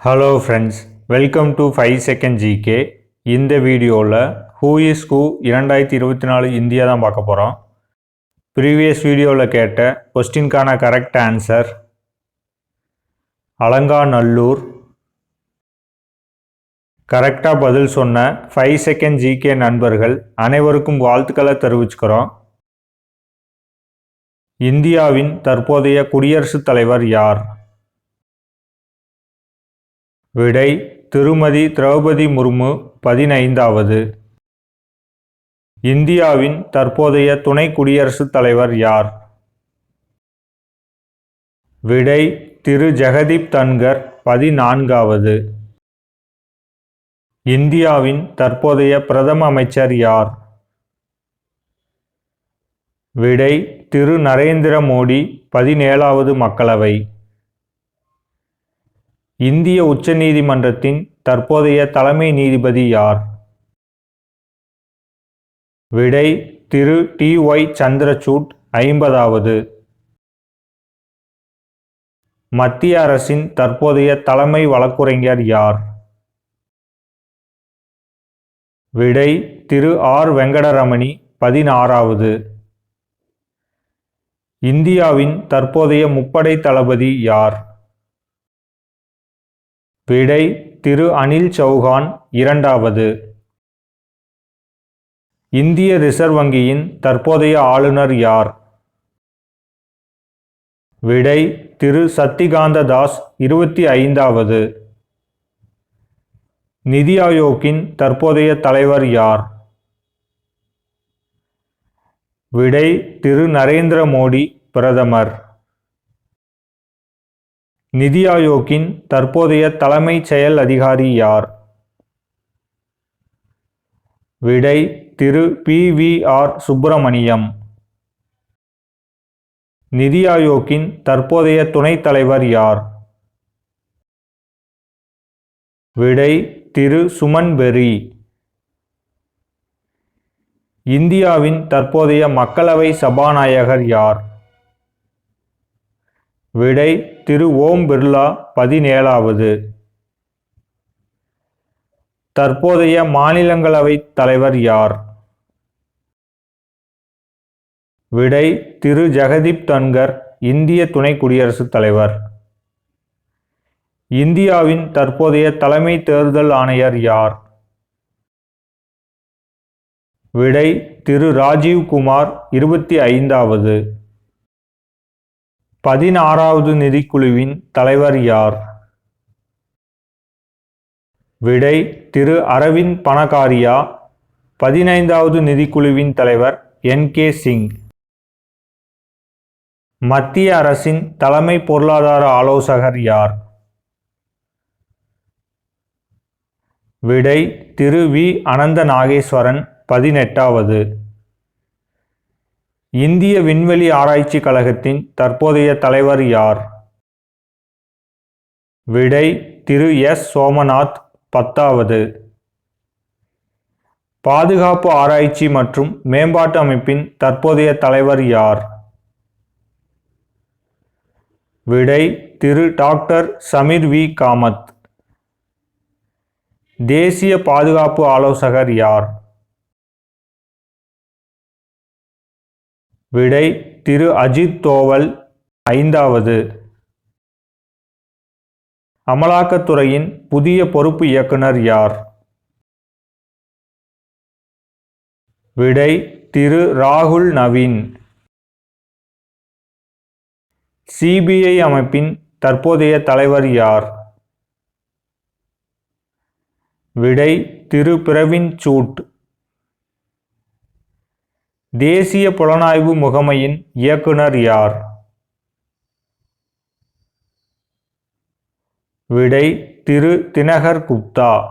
Hello friends welcome to five second GK இந்த வீடியோவில் who is who இரண்டாயிரத்தி இருபத்தி நாலு இந்தியா தான் பார்க்க போகிறோம் ப்ரீவியஸ் வீடியோவில் கேட்ட கொஸ்டின்கான கரெக்ட் ஆன்சர் அலங்காநல்லூர். கரெக்டாக பதில் சொன்ன ஃபைவ் செகண்ட் ஜிகே நண்பர்கள் அனைவருக்கும் வாழ்த்துக்களை தெரிவிச்சுக்கிறோம். இந்தியாவின் தற்போதைய குடியரசுத் தலைவர் யார்? விடை திருமதி திரௌபதி முர்மு பதினைந்தாவது. இந்தியாவின் தற்போதைய துணை குடியரசுத் தலைவர் யார்? விடை திரு ஜெகதீப் தன்கர் பதினான்காவது. இந்தியாவின் தற்போதைய பிரதம அமைச்சர் யார்? விடை திரு நரேந்திர மோடி பதினேழாவது மக்களவை. இந்திய உச்சநீதிமன்றத்தின் தற்போதைய தலைமை நீதிபதி யார்? விடை திரு. டி. ஒய். சந்திரசூட் ஐம்பதாவது. மத்திய அரசின் தற்போதைய தலைமை வழக்குரைஞர் யார்? விடை திரு. ஆர். வெங்கடரமணி பதினாறாவது. இந்தியாவின் தற்போதைய முப்படை தளபதி யார்? விடை திரு அனில் சௌஹான் இரண்டாவது. இந்திய ரிசர்வ் வங்கியின் தற்போதைய ஆளுநர் யார்? விடை திரு சத்திகாந்த தாஸ் இருபத்தி ஐந்தாவது. நிதி ஆயோக்கின் தற்போதைய தலைவர் யார்? விடை திரு நரேந்திர மோடி பிரதமர். நிதி ஆயோக்கின் தற்போதைய தலைமைச் செயல் அதிகாரி யார்? விடை திரு. பி. வி. ஆர். சுப்பிரமணியம். நிதி ஆயோக்கின் தற்போதைய துணைத் தலைவர் யார்? விடை திரு. சுமன் பெரி. இந்தியாவின் தற்போதைய மக்களவை சபாநாயகர் யார்? விடை திரு ஓம் பிர்லா பதினேழாவது. தற்போதைய மாநிலங்களவை தலைவர் யார்? விடை திரு ஜெகதீப் தன்கர் இந்திய துணை குடியரசுத் தலைவர். இந்தியாவின் தற்போதைய தலைமை தேர்தல் ஆணையர் யார்? விடை திரு ராஜீவ் குமார் இருபத்தி ஐந்தாவது. பதினாறாவது நிதிக்குழுவின் தலைவர் யார்? விடை திரு அரவிந்த் பணகாரியா பதினைந்தாவது நிதிக்குழுவின் தலைவர் என். கே. சிங். மத்திய அரசின் தலைமை பொருளாதார ஆலோசகர் யார்? விடை திரு வி. அனந்த நாகேஸ்வரன் பதினெட்டாவது. இந்திய விண்வெளி ஆராய்ச்சி கழகத்தின் தற்போதைய தலைவர் யார்? விடை திரு எஸ். சோமநாத் பத்தாவது. பாதுகாப்பு ஆராய்ச்சி மற்றும் மேம்பாட்டு அமைப்பின் தற்போதைய தலைவர் யார்? விடை திரு டாக்டர் சமீர் வி. காமத். தேசிய பாதுகாப்பு ஆலோசகர் யார்? விடை திரு அஜித் தோவல் ஐந்தாவது. அமலாக்கத்துறையின் புதிய பொறுப்பு இயக்குனர் யார்? விடை திரு ராகுல் நவீன். சிபிஐ அமைப்பின் தற்போதைய தலைவர் யார்? விடை திரு பிரவின் சூட். தேசிய புலனாய்வு முகமையின் இயக்குனர் யார்? விடை திரு. தினகர் குப்தா.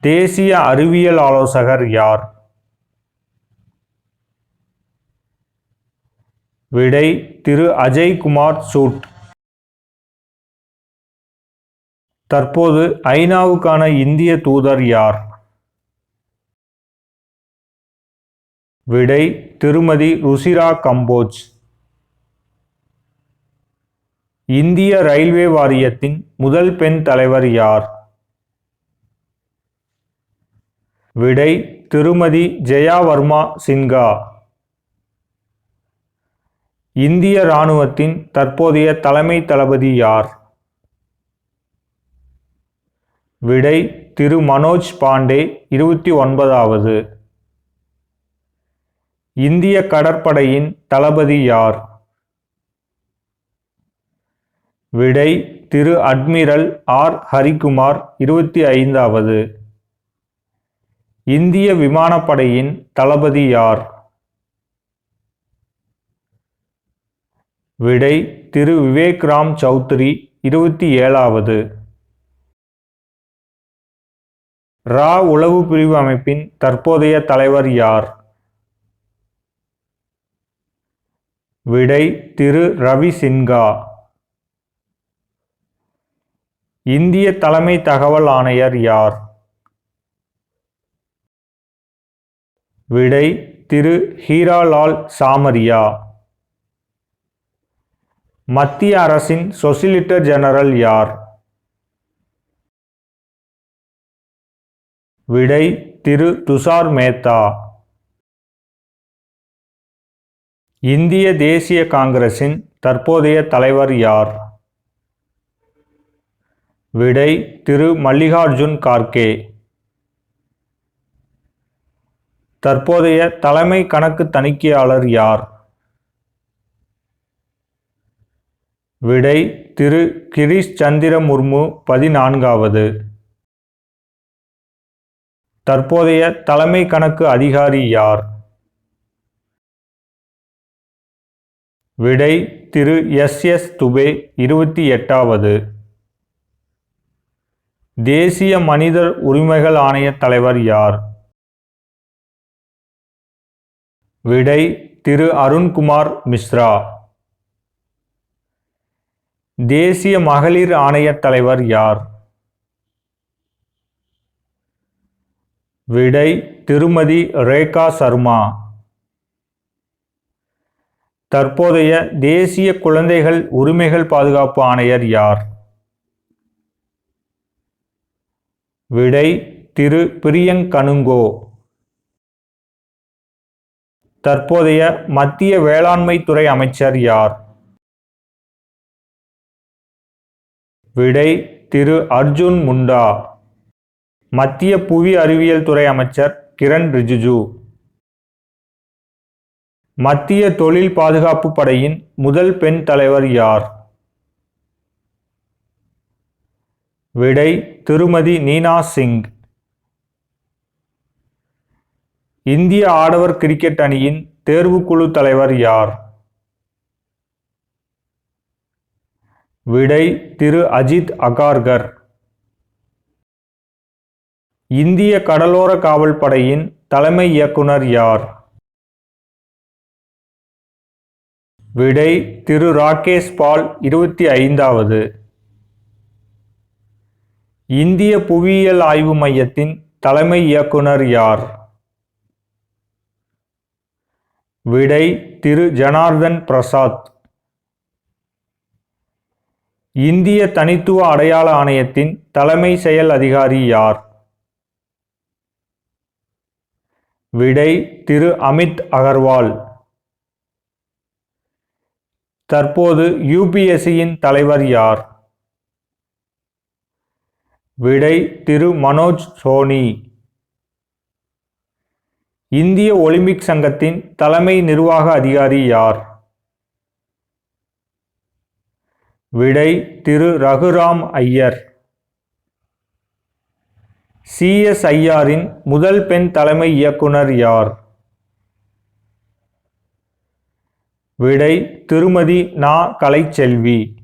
தேசிய அறிவியல் ஆலோசகர் யார்? விடை திரு. அஜய் குமார் சூட். தற்போது ஐநாவுக்கான இந்திய தூதர் யார்? விடை திருமதி ருசிரா கம்போஜ். இந்திய ரயில்வே வாரியத்தின் முதல் பெண் தலைவர் யார்? விடை திருமதி ஜெயா வர்மா சின்ஹா. இந்திய இராணுவத்தின் தற்போதைய தலைமை தளபதி யார்? விடை திரு மனோஜ் பாண்டே இருபத்தி ஒன்பதாவது. இந்திய கடற்படையின் தளபதி யார்? விடை திரு அட்மிரல் ஆர். ஹரிகுமார் இருபத்தி ஐந்தாவது. இந்திய விமானப்படையின் தளபதி யார்? விடை திரு விவேக் ராம் சௌத்ரி இருபத்தி ஏழாவது. ரா உளவு பிரிவு அமைப்பின் தற்போதைய தலைவர் யார்? விடை திரு ரவி சின்ஹா. இந்திய தலைமை தகவல் ஆணையர் யார்? விடை திரு ஹீராலால் சாமரியா. மத்திய அரசின் சொசிலிட்டர் ஜெனரல் யார்? விடை திரு துஷார் மேத்தா. இந்திய தேசிய காங்கிரசின் தற்போதைய தலைவர் யார்? விடை திரு. மல்லிகார்ஜுன் கார்கே. தற்போதைய தலைமை கணக்கு தணிக்கையாளர் யார்? விடை திரு. கிரீஷ் சந்திர முர்மு பதினான்காவது. தற்போதைய தலைமை கணக்கு அதிகாரி யார்? விடை திரு எஸ் எஸ் துபே இருபத்தி எட்டாவது. தேசிய மனிதர் உரிமைகள் ஆணைய தலைவர் யார்? விடை திரு அருண்குமார் மிஸ்ரா. தேசிய மகளிர் ஆணையத் தலைவர் யார்? விடை திருமதி ரேகா சர்மா. தற்போதைய தேசிய குழந்தைகள் உரிமைகள் பாதுகாப்பு ஆணையர் யார்? விடை திரு பிரியங் கனுங்கோ தற்போதைய மத்திய வேளாண்மை துறை அமைச்சர் யார்? விடை திரு அர்ஜுன் முண்டா. மத்திய புவி அறிவியல் துறை அமைச்சர் கிரண் ரிஜிஜு. மத்திய தொழில் பாதுகாப்பு படையின் முதல் பெண் தலைவர் யார்? விடை திருமதி நீனா சிங். இந்திய ஆடவர் கிரிக்கெட் அணியின் தேர்வுக்குழு தலைவர் யார்? விடை திரு அஜித் அகார்கர். இந்திய கடலோர காவல் படையின் தலைமை இயக்குனர் யார்? விடை திரு ராகேஷ் பால் இருபத்தி ஐந்தாவது. இந்திய புவியியல் ஆய்வு மையத்தின் தலைமை இயக்குனர் யார்? விடை திரு ஜனார்தன் பிரசாத். இந்திய தனித்துவ அடையாள ஆணையத்தின் தலைமை செயல் அதிகாரி யார்? விடை திரு அமித் அகர்வால். தற்போது யுபிஎஸ்சியின் தலைவர் யார்? விடை திரு மனோஜ் சோனி. இந்திய ஒலிம்பிக் சங்கத்தின் தலைமை நிர்வாக அதிகாரி யார்? விடை திரு ரகுராம் ஐயர். சிஎஸ்ஐஆரின் முதல் பெண் தலைமை இயக்குனர் யார்? விடை திருமதி நா. கலைச்செல்வி.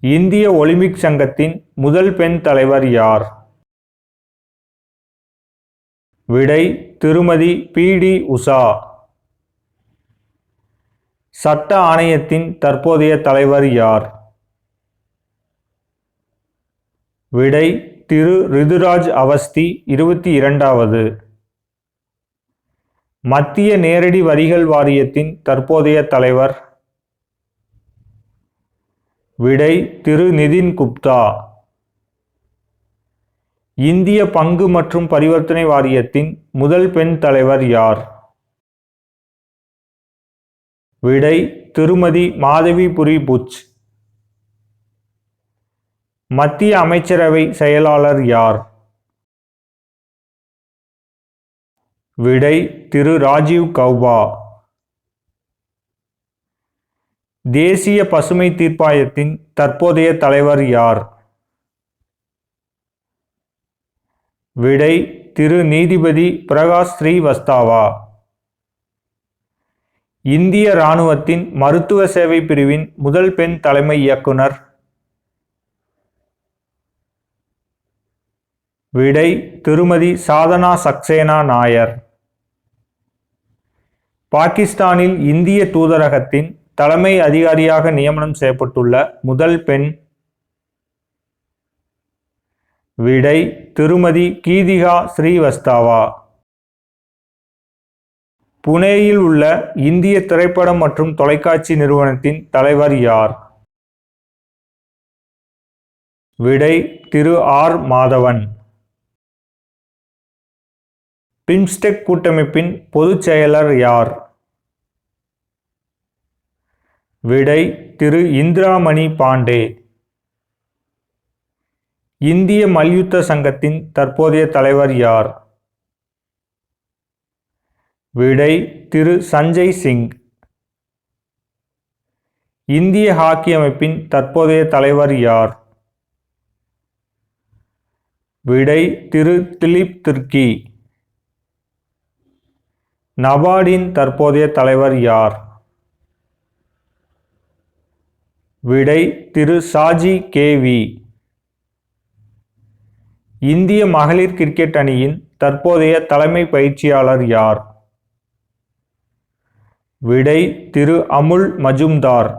இந்திய ஒலிம்பிக் சங்கத்தின் முதல் பெண் தலைவர் யார்? விடை திருமதி பி. டி. உஷா. சட்ட ஆணையத்தின் தற்போதைய தலைவர் யார்? விடை திரு. ரிதுராஜ் அவஸ்தி இருபத்தி இரண்டாவது. மத்திய நேரடி வரிகள் வாரியத்தின் தற்போதைய தலைவர். விடை திரு நிதின் குப்தா. இந்திய பங்கு மற்றும் பரிவர்த்தனை வாரியத்தின் முதல் பெண் தலைவர் யார்? விடை திருமதி மாதவிபுரி புச் மத்திய அமைச்சரவை செயலாளர் யார்? விடை திரு ராஜீவ் கௌபா. தேசிய பசுமை தீர்ப்பாயத்தின் தற்போதைய தலைவர் யார்? விடை திரு நீதிபதி பிரகாஷ் ஸ்ரீவஸ்தாவா. இந்திய இராணுவத்தின் மருத்துவ சேவை பிரிவின் முதல் பெண் தலைமை இயக்குனர் விடை திருமதி சாதனா சக்சேனா நாயர். பாகிஸ்தானில் இந்திய தூதரகத்தின் தலைமை அதிகாரியாக நியமனம் செய்யப்பட்டுள்ள முதல் பெண் விடை திருமதி கீதிகா ஸ்ரீவஸ்தாவா. புனேயில் உள்ள இந்திய திரைப்படம் மற்றும் தொலைக்காட்சி நிறுவனத்தின் தலைவர் யார்? விடை திரு ஆர் மாதவன். பிம்ஸ்டெக் கூட்டமைப்பின் பொதுச் செயலர் யார்? விடை திரு இந்திராமணி பாண்டே. இந்திய மல்யுத்த சங்கத்தின் தற்போதைய தலைவர் யார்? விடை திரு சஞ்சய் சிங். இந்திய ஹாக்கி அமைப்பின் தற்போதைய தலைவர் யார்? விடை திரு திலீப் திர்கி நபார்டின் தற்போதைய தலைவர் யார்? விடை திரு சாஜி கேவி இந்திய மகளிர் கிரிக்கெட் அணியின் தற்போதைய தலைமை பயிற்சியாளர் யார்? விடை திரு அமுல் மஜும்தார்.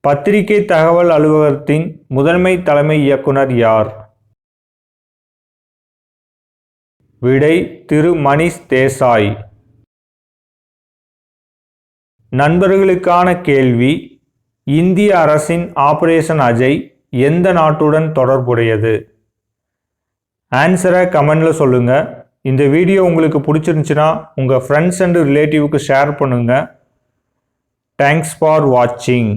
பத்திரிகை தகவல் அலுவலகத்தின் முதன்மை தலைமை இயக்குனர் யார்? விடை திரு மணிஷ் தேசாய். நண்பர்களுக்கான கேள்வி இந்திய அரசின் ஆபரேஷன் அஜய் எந்த நாட்டுடன் தொடர்புடையது? ஆன்சரை கமெண்டில் சொல்லுங்கள் இந்த வீடியோ உங்களுக்கு பிடிச்சிருந்துச்சுன்னா உங்கள் ஃப்ரெண்ட்ஸ் அண்ட் ரிலேட்டிவ்க்கு ஷேர் பண்ணுங்கள் தேங்க்ஸ் ஃபார் வாட்சிங்